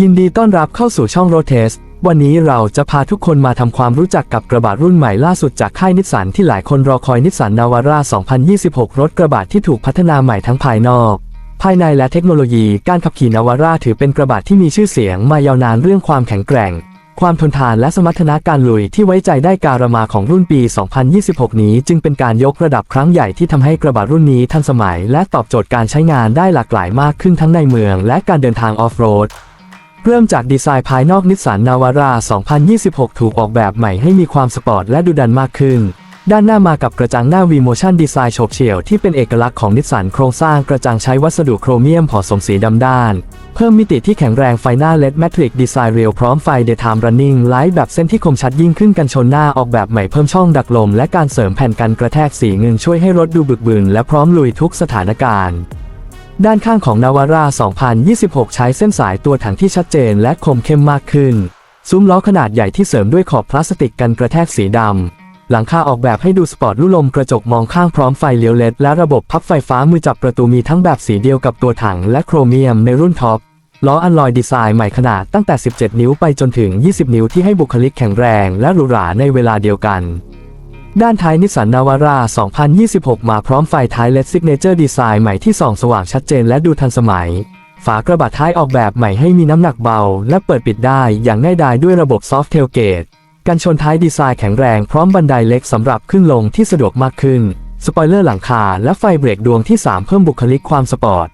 ยินดีต้อนรับเข้าสู่ช่องโรเทส วันนี้เราจะพาทุกคนมาทำความรู้จักกับกระบะรุ่นใหม่ล่าสุดจากค่ายนิสสันที่หลายคนรอคอยนิสสันนาวาร่า 2026 รถกระบะที่ถูกพัฒนาใหม่ทั้งภายนอก ภายในและเทคโนโลยีการขับขี่นาวาร่าถือเป็นกระบะที่มีชื่อเสียงมายาวนานเรื่องความแข็งแกร่ง ความทนทานและสมรรถนะการลุยที่ไว้ใจได้การมาของรุ่นปี 2026 นี้ จึงเป็นการยกระดับครั้งใหญ่ที่ทำให้กระบะรุ่นนี้ทันสมัย และตอบโจทย์การใช้งานได้หลากหลายมากขึ้นทั้งในเมือง และการเดินทางออฟโรด เริ่มจากดีไซน์ภายนอกนิสสันนาวาร่า 2026 ถูกออกแบบใหม่ให้มีความสปอร์ตและดูดันมากขึ้น ด้านหน้ามากับกระจังหน้า V-Motion Design โฉบเฉี่ยวที่เป็นเอกลักษณ์ของนิสสันโครงสร้างกระจังใช้วัสดุโครเมียมผสมสีดำด้าน เพิ่มมิติที่แข็งแรงไฟหน้า LED Matrix Design Rail พร้อมไฟ Daytime Running Light แบบเส้นที่คมชัดยิ่งขึ้นกันชนหน้าออกแบบใหม่เพิ่มช่องดักลม และการเสริมแผ่นกันกระแทกสีเงินช่วยให้รถดูบึกบึนและพร้อมลุยทุกสถานการณ์ ด้านข้างของนาวาร่า 2026 ใช้เส้นสายตัวถังที่ชัดเจนและคมเข้มมากขึ้น ซุ้มล้อขนาดใหญ่ที่เสริมด้วยขอบพลาสติกกันกระแทกสีดำ หลังคาออกแบบให้ดูสปอร์ตลู่ลมกระจกมองข้างพร้อมไฟเลี้ยวเลดและระบบพับไฟฟ้ามือจับประตูมีทั้งแบบสีเดียวกับตัวถังและโครเมียมในรุ่นท็อป ล้ออัลลอยดีไซน์ใหม่ขนาดตั้งแต่ 17 นิ้วไปจนถึง 20 นิ้วที่ให้บุคลิกแข็งแรงและหรูหราในเวลาเดียวกัน ด้านท้ายนิสสันนาวาร่า 2026 มาพร้อมไฟท้าย LED Signature Design ใหม่ที่ส่องสว่างชัดเจนและดูทันสมัย ฝากระบะท้ายออกแบบใหม่ให้มีน้ำหนักเบา และเปิดปิดได้อย่างง่ายดายด้วยระบบ Soft Tailgate กันชนท้ายดีไซน์แข็งแรงพร้อมบันไดเล็กสำหรับขึ้นลงที่สะดวกมากขึ้น สปอยเลอร์หลังคาและไฟเบรกดวงที่ 3 เพิ่มบุคลิกความสปอร์ต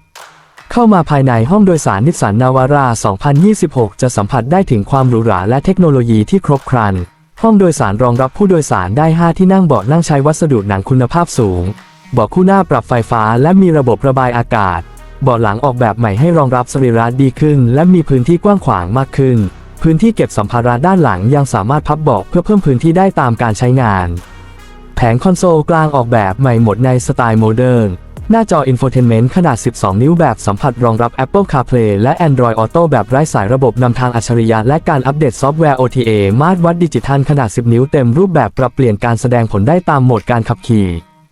เข้ามาภายในห้องโดยสารนิสสันนาวาร่า 2026 จะสัมผัสได้ถึงความหรูหราและเทคโนโลยีที่ครบครัน ห้องโดยสารรองรับผู้โดยสารได้ 5 ที่นั่งเบาะนั่งใช้วัสดุหนังคุณภาพสูง เบาะคู่หน้าปรับไฟฟ้าและมีระบบระบายอากาศ เบาะหลังออกแบบใหม่ให้รองรับสรีระดีขึ้น และมีพื้นที่กว้างขวางมากขึ้น พื้นที่เก็บสัมภาระด้านหลังยังสามารถพับเบาะเพื่อเพิ่มพื้นที่ได้ตามการใช้งาน แผงคอนโซลกลางออกแบบใหม่หมดในสไตล์โมเดิร์น หน้าจอ Infotainment ขนาด 12 นิ้วแบบสัมผัสรองรับ Apple CarPlay และ Android Auto แบบไร้สายระบบนำทางอัจฉริยะและการอัปเดตซอฟต์แวร์ OTA มาตรวัดดิจิทัลขนาด 10 นิ้วเต็มรูปแบบปรับเปลี่ยนการแสดงผลได้ตามโหมดการขับขี่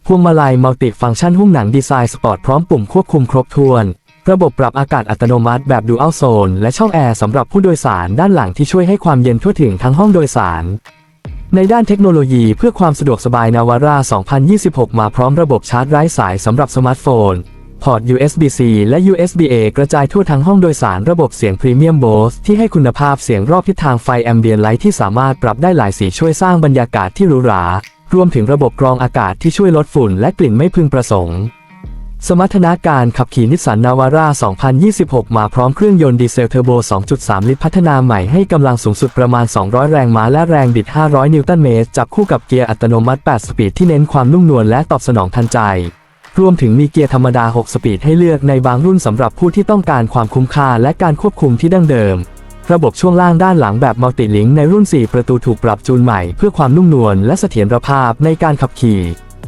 พวงมาลัยมัลติฟังก์ชันหุ้มหนังดีไซน์สปอร์ตพร้อมปุ่มควบคุมครบถ้วน ระบบปรับอากาศอัตโนมัติแบบ Dual Zone และช่องแอร์สำหรับผู้โดยสารด้านหลังที่ช่วยให้ความเย็นทั่วถึงทั้งห้องโดยสาร ในด้านเทคโนโลยีเพื่อความสะดวกสบายนาวาร่า 2026 มาพร้อมระบบชาร์จไร้สายสำหรับสมาร์ทโฟน พอร์ต USB-C และ USB-A กระจายทั่วทั้งห้องโดยสารระบบเสียงพรีเมียมโบสที่ให้คุณภาพเสียงรอบทิศทางไฟแอมเบียนไลท์ที่สามารถปรับได้หลายสีช่วยสร้างบรรยากาศที่หรูหรารวมถึงระบบกรองอากาศที่ช่วยลดฝุ่นและกลิ่นไม่พึงประสงค์ สมรรถนะการขับขี่นิสสันนาวาร่า 2026 มาพร้อมเครื่องยนต์ดีเซลเทอร์โบ 2.3 ลิตรพัฒนาใหม่ให้กำลังสูงสุดประมาณ 200 แรงม้าและแรงบิด 500 นิวตันเมตร จับคู่กับเกียร์อัตโนมัติ 8 สปีดที่เน้นความนุ่มนวลและตอบสนองทันใจ รวมถึงมีเกียร์ธรรมดา 6 สปีดให้เลือกในบางรุ่นสำหรับผู้ที่ต้องการความคุ้มค่าและการควบคุมที่ดั้งเดิม ระบบช่วงล่างด้านหลังแบบมัลติลิงในรุ่น 4 ประตูถูกปรับจูนใหม่เพื่อความนุ่มนวลและเสถียรภาพในการขับขี่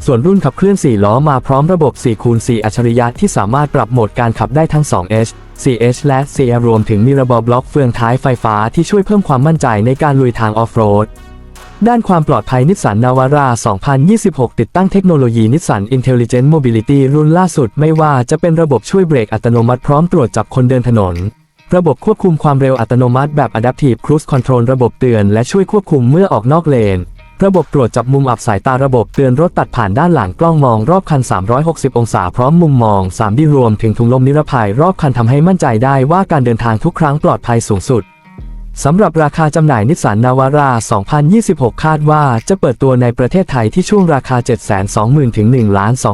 ส่วนรุ่นขับเคลื่อน 4 ล้อมาพร้อมระบบ4คูณ4อัจฉริยะที่สามารถปรับโหมดการขับได้ทั้ง 2H 4H และ CR รวมถึงมีระบบบล็อกเฟืองท้ายไฟฟ้าที่ช่วยเพิ่มความมั่นใจในการลุยทางออฟโรด ด้านความปลอดภัยนิสสันนาวาร่า 2026 ติดตั้งเทคโนโลยีนิสสัน Intelligent Mobility รุ่นล่าสุดไม่ว่าจะเป็นระบบช่วยเบรกอัตโนมัติพร้อมตรวจจับคนเดินถนน ระบบควบคุมความเร็วอัตโนมัติแบบ Adaptive Cruise Control ระบบเตือนและช่วยควบคุมเมื่อออกนอกเลน ระบบตรวจจับมุมอับสายตาระบบเตือนรถตัดผ่านด้านหลังกล้องมองรอบคัน 360 องศาพร้อมมุมมอง 3D รวมถึงถุงลมนิรภัยรอบคันทำให้มั่นใจได้ว่าการเดินทางทุกครั้งปลอดภัยสูงสุดสำหรับราคาจำหน่ายนิสสันนาวาร่า 2026 คาดว่าจะเปิดตัวในประเทศไทยที่ช่วงราคา 720,000 ถึง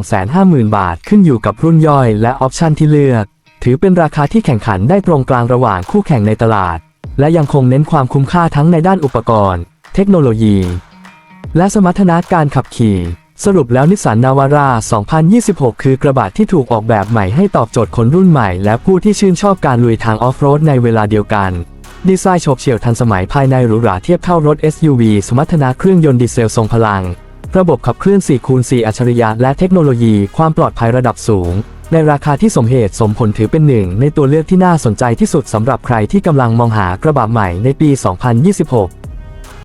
1,250,000 บาท ขึ้นอยู่กับรุ่นย่อยและออปชันที่เลือก ถือเป็นราคาที่แข่งขันได้ตรงกลางระหว่างคู่แข่งในตลาด และยังคงเน้นความคุ้มค่าทั้งในด้านอุปกรณ์ เทคโนโลยี และสมรรถนะการขับขี่ สรุปแล้วนิสสันนาวาร่า 2026 คือกระบะที่ถูกออกแบบใหม่ให้ตอบโจทย์คนรุ่นใหม่ และผู้ที่ชื่นชอบการลุยทางออฟโรดในเวลาเดียวกัน ดีไซน์โฉบเฉี่ยวทันสมัยภายในหรูหราเทียบเท่ารถ SUV สมรรถนะเครื่องยนต์ดีเซลทรงพลัง ระบบขับเคลื่อน 4 คูณ 4 อัจฉริยะและเทคโนโลยีความปลอดภัยระดับสูงในราคาที่สมเหตุสมผลถือเป็นหนึ่งในตัวเลือกที่น่าสนใจที่สุดสำหรับใครที่กำลังมองหากระบะใหม่ในปี 2026